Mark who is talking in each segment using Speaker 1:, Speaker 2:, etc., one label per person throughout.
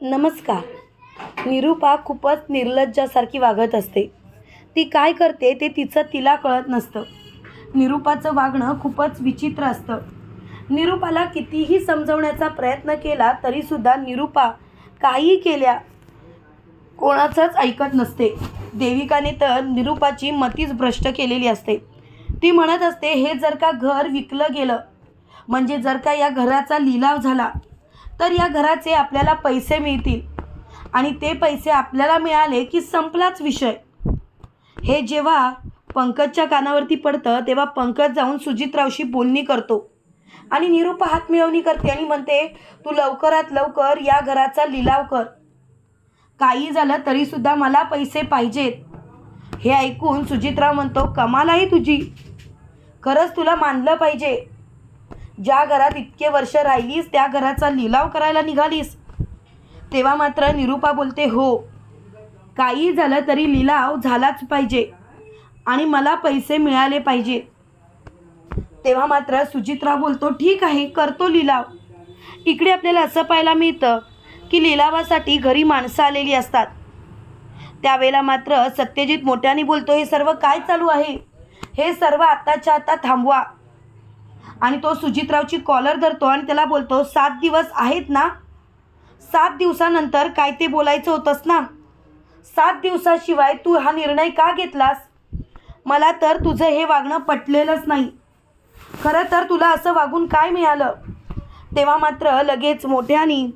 Speaker 1: नमस्कार. निरूपा खूपच निर्लज्जासारखी वागत असते. ती काय करते ते तिचं तिला कळत नसतं. निरूपाचं वागणं खूपच विचित्र असतं. निरूपाला कितीही समजवण्याचा प्रयत्न केला तरीसुद्धा निरूपा काही केल्या कोणाचंच ऐकत नसते. देविकाने तर निरूपाची मतीच भ्रष्ट केलेली असते. ती म्हणत असते हे जर का घर विकलं गेलं म्हणजे जर का या घराचा लिलाव झाला तर या घराचे आपल्याला पैसे मिळतील. आणि ते पैसे आपल्याला मिळाले की संपलाच विषय. हे जेव्हा पंकजच्या कानावरती पडतं तेव्हा पंकज जाऊन सुजितरावशी बोलणी करतो. आणि निरूपा हात मिळवणी करते आणि म्हणते तू लवकरात लवकर या घराचा लिलाव कर. काही झालं तरीसुद्धा मला पैसे पाहिजेत. हे ऐकून सुजितराव म्हणतो कमाल आहे तुझी. खरंच तुला मानलं पाहिजे. ज्या घरात इतके वर्ष राहिलीस त्या घराचा लिलाव करायला निघालीस. तेव्हा मात्र निरूपा बोलते हो काही झालं तरी लिलाव झालाच पाहिजे आणि मला पैसे मिळाले पाहिजे. तेव्हा मात्र सुजितराव बोलतो ठीक आहे करतो लिलाव. इकडे आपल्याला असं पाहायला मिळतं की लिलावासाठी घरी माणसं आलेली असतात. त्यावेळेला मात्र सत्यजित मोठ्याने बोलतो हे सर्व काय चालू आहे? हे सर्व आत्ताच्या आता थांबवा. आणि तो सुजितरावची कॉलर धरतो आणि त्याला बोलतो सात दिवस आहेत ना? सात दिवसानंतर काय ते बोलायचं होतंस ना? सात दिवसाशिवाय तू हा निर्णय का घेतलास? मला तर तुझं हे वागणं पटलेलंच नाही. खरं तर तुला असं वागून काय मिळालं? तेव्हा मात्र लगेच मोठ्यानी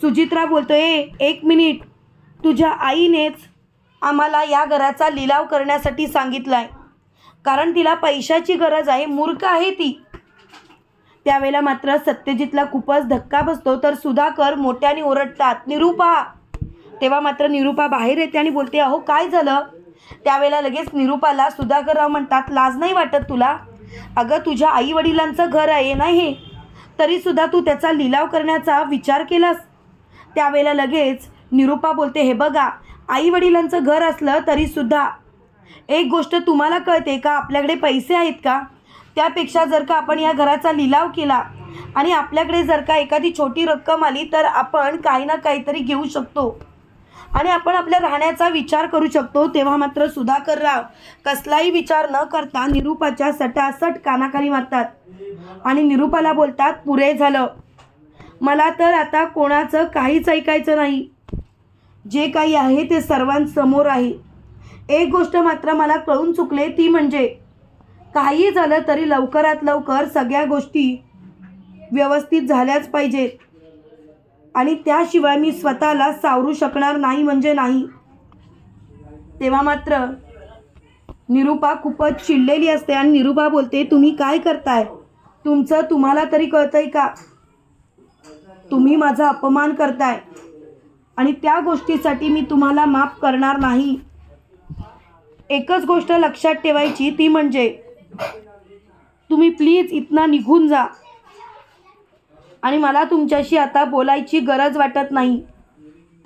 Speaker 1: सुजित्रा बोलतो ए एक मिनिट. तुझ्या आईनेच आम्हाला या घराचा लिलाव करण्यासाठी सांगितला आहे कारण तिला पैशाची गरज आहे मूर्ख आहे ती. त्यावेळेला मात्र सत्यजितला खूपच धक्का बसतो तर सुधाकर मोठ्याने ओरडतात निरूपा. तेव्हा मात्र निरूपा बाहेर येते आणि बोलते अहो काय झालं? त्यावेळेला लगेच निरूपाला सुधाकरराव म्हणतात लाज नाही वाटत तुला? अगं तुझ्या आई वडिलांचं घर आहे ना हे तरीसुद्धा तू त्याचा लिलाव करण्याचा विचार केलास? त्यावेळेला लगेच निरूपा बोलते हे बघा आई वडिलांचं घर असलं तरीसुद्धा एक गोष्ट तुम्हाला कळते का? आपल्याकडे पैसे आहेत का? त्यापेक्षा जर का आपण या घराचा लिलाव केला आणि आपल्याकडे जर का एखादी छोटी रक्कम आली तर आपण काही ना काहीतरी घेऊ शकतो. आणि आपण आपल्या राहण्याचा विचार करू शकतो. तेव्हा मात्र सुधाकर राव कसलाही विचार न करता निरूपाच्या सटासट कानाखाली मारतात. आणि निरूपाला बोलतात पुरे झालं. मला तर आता कोणाचं काहीच ऐकायचं नाही. जे काही आहे ते सर्वांसमोर आहे. एक गोष्ट मात्र मला कळून चुकले ती म्हणजे काही झालं तरी लवकरात लवकर सगळ्या गोष्टी व्यवस्थित झाल्याच पाहिजेत. आणि त्याशिवाय मी स्वतःला सावरू शकणार नाही म्हणजे नाही. तेव्हा मात्र निरूपा खूपच चिडलेली असते आणि निरूपा बोलते तुम्ही काय करताय? तुमचं तुम्हाला तरी कळतंय का? तुम्ही माझा अपमान करताय आणि त्या गोष्टीसाठी मी तुम्हाला माफ करणार नाही. एकच गोष्ट लक्षात ठेवायची ती म्हणजे तुम्ही प्लीज इथनं निघून जा. आणि मला तुमच्याशी आता बोलायची गरज वाटत नाही.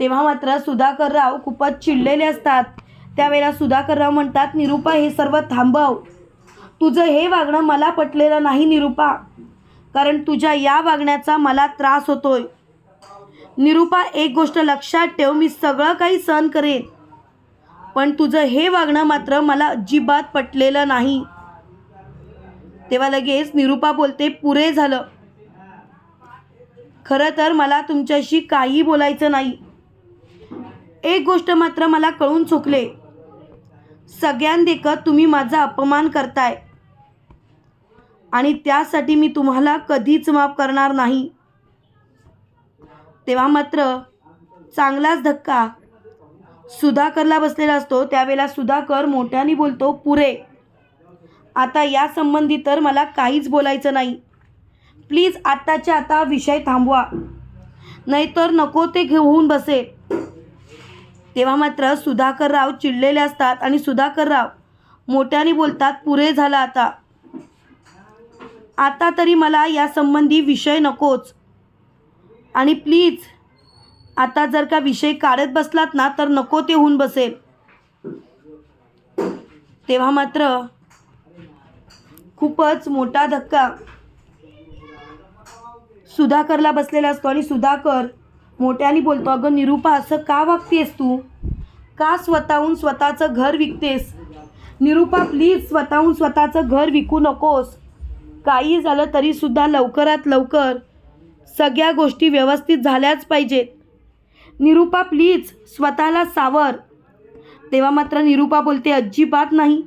Speaker 1: तेव्हा मात्र सुधाकरराव खूपच चिडलेले असतात. त्यावेळेला सुधाकरराव म्हणतात निरूपा हे सर्व थांबव. तुझं हे वागणं मला पटलेलं नाही निरूपा. कारण तुझ्या या वागण्याचा मला त्रास होतोय. निरूपा एक गोष्ट लक्षात ठेव मी सगळं काही सहन करेन. पण तुझं हे वागणं मात्र मला अजिबात पटलेलं नाही. तेव्हा लगेच निरूपा बोलते पुरे झालं. खरं तर मला तुमच्याशी काही बोलायचं नाही. एक गोष्ट मात्र मला कळून चुकले. सगळ्यांदेखत तुम्ही माझा अपमान करताय. आणि त्यासाठी मी तुम्हाला कधीच माफ करणार नाही. तेव्हा मात्र चांगलाच धक्का सुधाकरला बसलेला असतो त्यावेळेला सुधाकर मोठ्याने बोलतो पुरे आता या संबंधी तर मला काहीच बोलायचं नाही. प्लीज आत्ताच्या आता विषय थांबवा. नाहीतर नको ते घेऊन बसे. तेव्हा मात्र सुधाकरराव चिडलेले असतात आणि सुधाकरराव मोठ्याने बोलतात पुरे झालं आता. आता तरी मला या संबंधी विषय नकोच. आणि प्लीज आता जर का विषय काढत बसलात ना तर नको ते होऊन बसेल. तेव्हा मात्र खूपच मोठा धक्का सुधाकरला बसलेला असतो. आणि सुधाकर मोठ्याने बोलतो अगं निरूपा असं का वागतेस तू? का स्वतःहून स्वतःचं घर विकतेस? निरूपा प्लीज स्वतःहून स्वतःचं घर विकू नकोस. काही झालं तरीसुद्धा लवकरात लवकर सगळ्या गोष्टी व्यवस्थित झाल्याच पाहिजेत. निरूपा प्लीज स्वतःला सावर. तेव्हा मात्र निरूपा बोलते अजिबात नाही.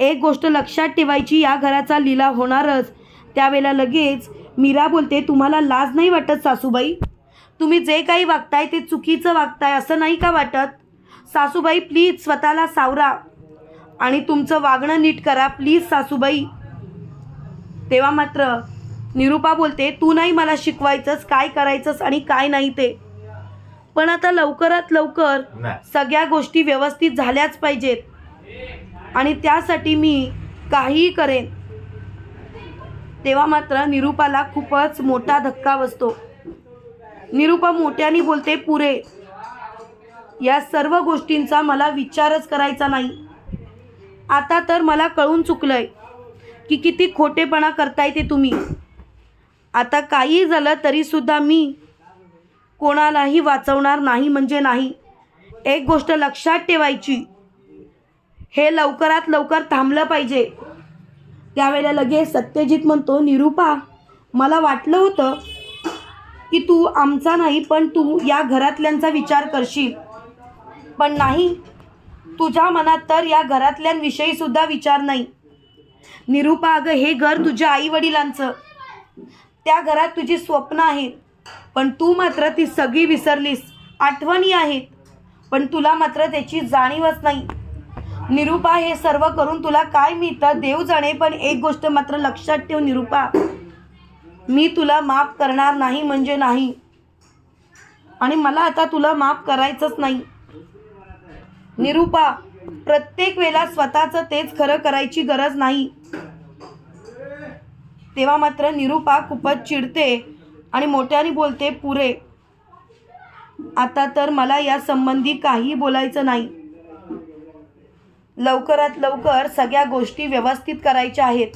Speaker 1: एक गोष्ट लक्षात ठेवायची या घराचा लिलाव होणारच. त्यावेळेला लगेच मीरा बोलते तुम्हाला लाज नाही वाटत सासूबाई? तुम्ही जे काही वागताय ते चुकीचं वागताय असं नाही का वाटत? सासूबाई प्लीज स्वतःला सावरा आणि तुमचं वागणं नीट करा प्लीज सासूबाई. तेव्हा मात्र निरूपा बोलते तू नाही मला शिकवायचंच काय करायचंच आणि काय नाही ते. पण आता लवकरात लवकर सगळ्या गोष्टी व्यवस्थित झाल्याच पाहिजेत. आणि त्यासाठी मी काहीही करेन. तेव्हा मात्र निरूपाला खूपच मोठा धक्का बसतो. निरूपा मोठ्याने बोलते पुरे या सर्व गोष्टींचा मला विचारच करायचा नाही. आता तर मला कळून चुकलंय की किती खोटेपणा करताय ते तुम्ही. आता काही झालं तरीसुद्धा मी कोणालाही वाचवणार नाही म्हणजे नाही. एक गोष्ट लक्षात ठेवायची. हे लवकरात लवकर थांबलं पाहिजे. त्यावेळेला लगेच सत्यजित म्हणतो निरूपा मला वाटलं होतं की तू आमचा नाही पण तू या घरातल्यांचा विचार करशील. पण नाही तुझ्या मनात तर या घरातल्यांविषयी सुद्धा विचार नाही. निरूपा अगं हे घर तुझ्या आईवडिलांचं. त्या घरात तुझी स्वप्न आहेत पण तू मात्र ती सगळी विसरलीस. आठवणी आहेत. पण तुला मात्र त्याची जाणीवच नाही. निरूपा हे सर्व करून तुला काय मिळतं? देव जाणे पण एक गोष्ट मात्र लक्षात ठेव निरूपा. मी तुला माफ करणार नाही म्हणजे नाही. आणि मला आता तुला माफ करायचंच नाही. निरूपा प्रत्येक वेळेला स्वतःचं तेच खरं करायची गरज नाही. तेव्हा मात्र निरूपा खूपच चिडते. आणि मोठ्याने बोलते पुरे आता तर मला या संबंधी काही बोलायचं नाही. लवकरात लवकर सगळ्या गोष्टी व्यवस्थित करायच्या आहेत.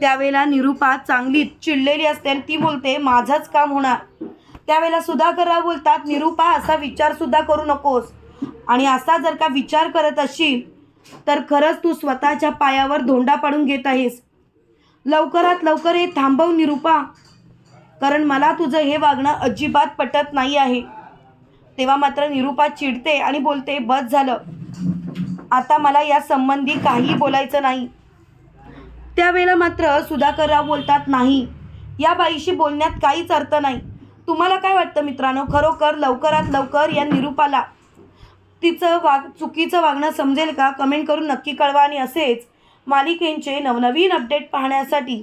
Speaker 1: त्यावेळेला निरूपा चांगलीच चिडलेली असते आणि ती बोलते माझंच काम होणार. त्यावेळेला सुधाकरराव बोलतात निरूपा असा विचारसुद्धा करू नकोस. आणि असा जर का विचार करत असशील तर खरंच तू स्वतःच्या पायावर धोंडा पाडून घेत आहेस. लवकरात लवकर हे थांबव निरूपा. कारण मला तुझं हे वागणं अजिबात पटत नाही आहे. तेव्हा मात्र निरूपा चिडते आणि बोलते बस झालं. आता मला या संबंधी काही बोलायचं नाही. त्यावेळेला मात्र सुधाकरराव बोलतात नाही. या बाईशी बोलण्यात काहीच अर्थ नाही. तुम्हाला काय वाटतं मित्रांनो? खरोखर लवकरात लवकर या निरूपाला तिचं वाग चुकीचं वागणं समजेल का? कमेंट करून नक्की कळवा आणि असेच मालिकेंचे नवनवीन अपडेट पाहण्यासाठी